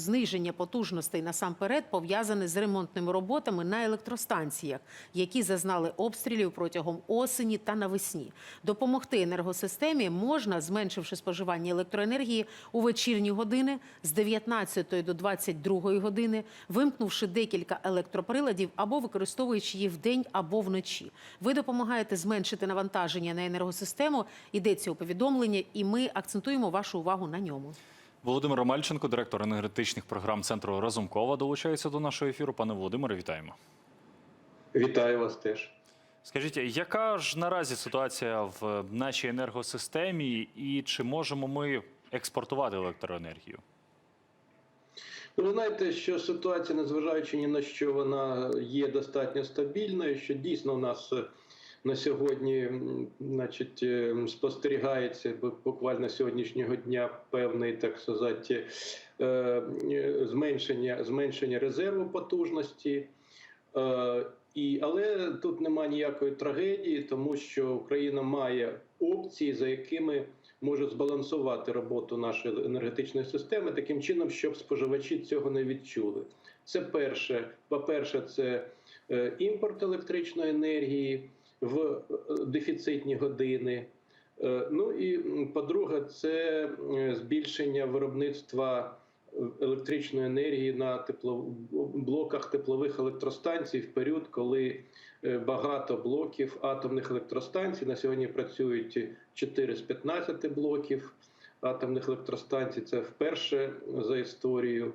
зниження потужностей насамперед пов'язане з ремонтними роботами на електростанціях, які зазнали обстрілів протягом осені та навесні. Допомогти енергосистемі можна, зменшивши споживання електроенергії у вечірні години з 19 до 22 години, вимкнувши декілька електроприладів або використовуючи їх вдень або вночі. Ви допомагаєте зменшити навантаження на енергосистему. Йдеться у повідомленні, і ми акцентуємо вашу увагу на ньому. Володимир Омельченко, директор енергетичних програм центру Разумкова, долучається до нашого ефіру. Пане Володимире, вітаємо. Вітаю вас теж. Скажіть, яка ж наразі ситуація в нашій енергосистемі, і чи можемо ми експортувати електроенергію? Ну, Ви знаєте, що ситуація, незважаючи ні на що, вона є достатньо стабільною, що дійсно у нас на сьогодні значить, е, спостерігається буквально сьогоднішнього дня певний, так сказати, е, е, зменшення, зменшення резерву потужності. І, але тут немає ніякої трагедії, тому що Україна має опції, за якими може збалансувати роботу нашої енергетичної системи таким чином, щоб споживачі цього не відчули. Це перше, по-перше, це е, імпорт електричної енергії в е, дефіцитні години. Е, Ну і по-друге, це е, збільшення виробництва електричної енергії на блоках теплових електростанцій в період, коли багато блоків атомних електростанцій на сьогодні працюють 4 з 15 блоків атомних електростанцій. Це вперше за історію.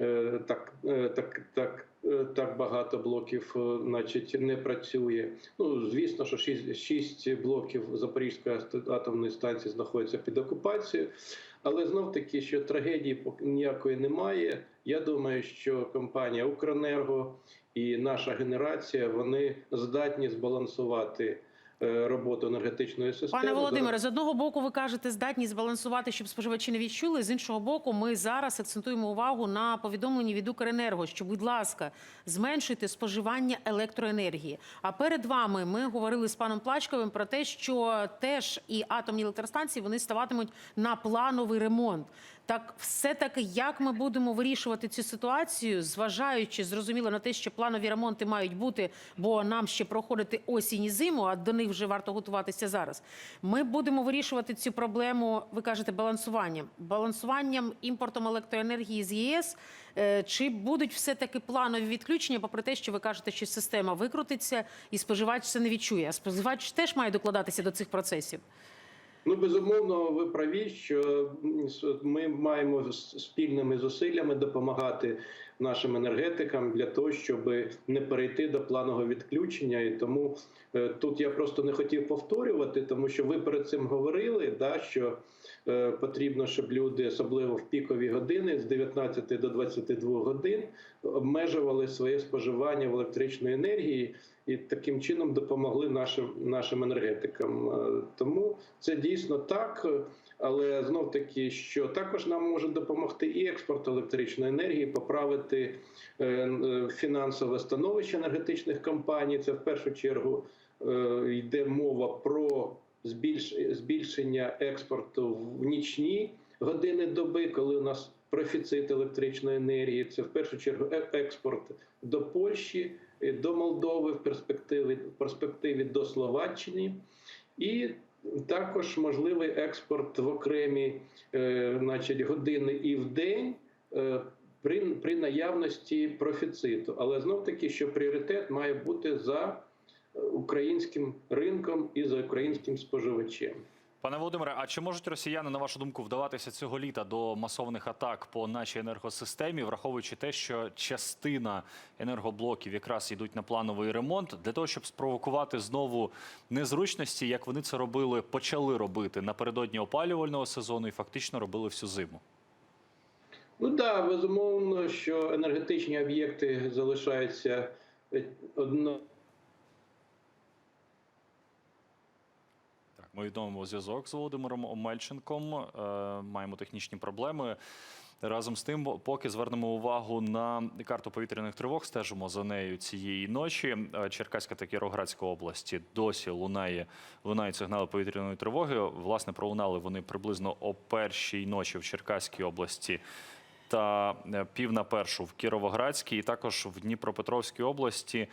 Е, Так, е, так, так, е, так багато блоків, значить, не працює. Ну, звісно, що 6, 6 блоків Запорізької атомної станції знаходяться під окупацією. Але знов таки, що трагедії ніякої немає. Я думаю, що компанія Укренерго і наша генерація вони здатні збалансувати роботу енергетичної системи. Пане Володимире, з одного боку, ви кажете, здатні збалансувати, щоб споживачі не відчули. З іншого боку, ми зараз акцентуємо увагу на повідомленні від Укренерго, що, будь ласка, зменшуйте споживання електроенергії. А перед вами ми говорили з паном Плачковим про те, що теж і атомні електростанції вони ставатимуть на плановий ремонт. Так, все таки, як ми будемо вирішувати цю ситуацію, зважаючи зрозуміло на те, що планові ремонти мають бути, бо нам ще проходити осінь і зиму, а до них вже варто готуватися зараз. Ми будемо вирішувати цю проблему. Ви кажете, балансуванням, балансуванням імпортом електроенергії з ЄС. Е, Чи будуть все таки планові відключення, попри те, що ви кажете, що система викрутиться і споживач це не відчує. А споживач теж має докладатися до цих процесів. Ну, безумовно, ви праві, що ми маємо спільними зусиллями допомагати нашим енергетикам для того, щоб не перейти до планового відключення. І тому е, тут я просто не хотів повторювати, тому що ви перед цим говорили, да, що е, потрібно, щоб люди, особливо в пікові години, з 19 до 22 годин, обмежували своє споживання в електричної енергії і таким чином допомогли нашим нашим енергетикам. Е, Тому це дійсно так. Але знов таки, що також нам може допомогти і експорт електричної енергії, поправити е, е, фінансове становище енергетичних компаній. Це в першу чергу йде мова про збільшення експорту в нічні години доби, коли у нас профіцит електричної енергії. Це в першу чергу експорт до Польщі, до Молдови, в перспективі, в перспективі до Словаччини. І також можливий експорт в окремі е, значить, години і в день е, при, при наявності профіциту. Але знов таки, що пріоритет має бути за е, українським ринком і за українським споживачем. Пане Володимире, а чи можуть росіяни, на вашу думку, вдаватися цього літа до масованих атак по нашій енергосистемі, враховуючи те, що частина енергоблоків якраз йдуть на плановий ремонт, для того, щоб спровокувати знову незручності, як вони це робили, почали робити напередодні опалювального сезону і фактично робили всю зиму? Ну так, да, безумовно, що енергетичні об'єкти залишаються одно. Ми відновимо зв'язок з Володимиром Омельченком. Е, маємо технічні проблеми. Разом з тим, поки звернемо увагу на карту повітряних тривог, стежимо за нею цієї ночі. Е, Черкаська та Кіровоградська області досі лунає лунають сигнали повітряної тривоги. Власне, пролунали вони приблизно о першій ночі в Черкаській області. Та е, пів на першу в Кіровоградській, і також в Дніпропетровській області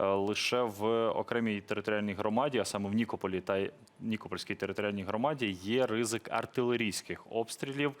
е, лише в окремій територіальній громаді, а саме в Нікополі та Нікопольській територіальній громаді, є ризик артилерійських обстрілів.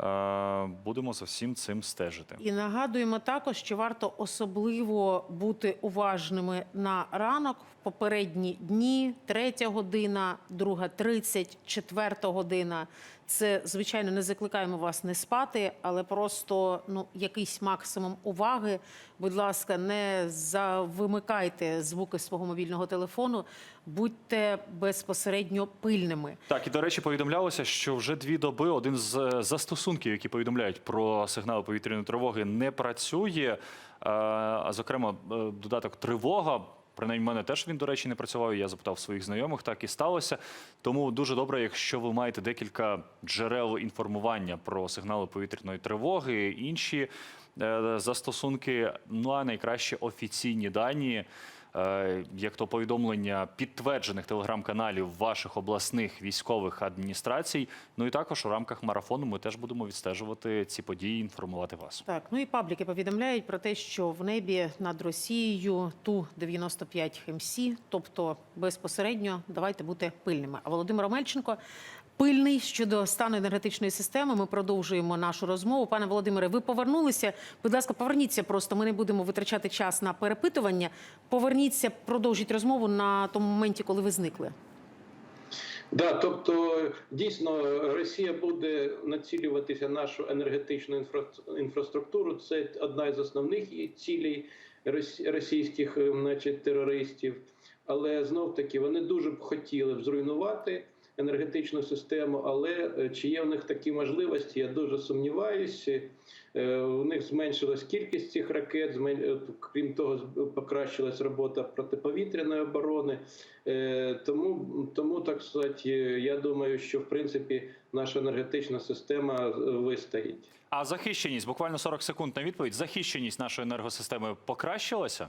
Е, Будемо за всім цим стежити. І нагадуємо також, що варто особливо бути уважними на ранок в попередні дні, третя година, друга тридцять, четверта година. Це звичайно не закликаємо вас не спати, але просто ну якийсь максимум уваги. Будь ласка, не завимикайте звуки свого мобільного телефону, будьте безпосередньо пильними. Так, і до речі, повідомлялося, що вже дві доби один з е, застосунків, які повідомляють про сигнали повітряної тривоги, не працює. Е, А зокрема, е, додаток тривога. Принаймні, в мене теж він, до речі, не працював. Я запитав своїх знайомих, так і сталося. Тому дуже добре, якщо ви маєте декілька джерел інформування про сигнали повітряної тривоги, інші е, застосунки, ну а найкраще офіційні дані як то повідомлення підтверджених телеграм-каналів ваших обласних військових адміністрацій. Ну і також у рамках марафону ми теж будемо відстежувати ці події, інформувати вас. Так, ну і пабліки повідомляють про те, що в небі над Росією ту 95 МС, тобто безпосередньо давайте бути пильними. А Володимир Омельченко пильний щодо стану енергетичної системи. Ми продовжуємо нашу розмову. Пане Володимире, ви повернулися. Будь ласка, поверніться просто. Ми не будемо витрачати час на перепитування. Поверніться, продовжіть розмову на тому моменті, коли ви зникли. Да, тобто дійсно Росія буде націлюватися нашу енергетичну інфра- інфраструктуру. Це одна із основних цілей російських, значить, терористів. Але знов таки вони дуже б хотіли б зруйнувати енергетичну систему. Але е, чи є в них такі можливості? Я дуже сумніваюся. Е, У них зменшилась кількість цих ракет, е, крім того, покращилась робота протиповітряної оборони. Е, Тому, тому так сказати, я думаю, що в принципі наша енергетична система е, вистоїть. А захищеність буквально 40 секунд на відповідь. Захищеність нашої енергосистеми покращилася?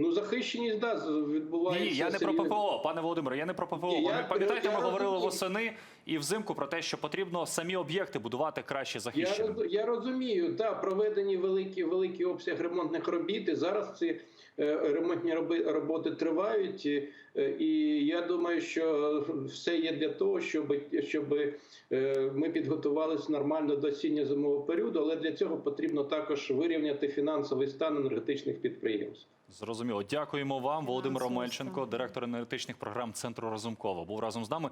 Ну, захищеність да, відбувається. ні, я не про. ППО, пане Володимире. Я не про ППО. Ні, я- Пам'ятаєте, я ми говорили розумію. восени і взимку про те, що потрібно самі об'єкти будувати краще Я, я розумію, так, проведені великі великий обсяг ремонтних робіт. І зараз ці ремонтні роботи тривають. І, е, я думаю, що все є для того, щоб, щоб е, ми підготувалися нормально до осінньо-зимового періоду. Але для цього потрібно також вирівняти фінансовий стан енергетичних підприємств. Зрозуміло. Дякуємо вам, Володимир Фінансовий директор енергетичних програм Центру Разумкова. Був разом з нами.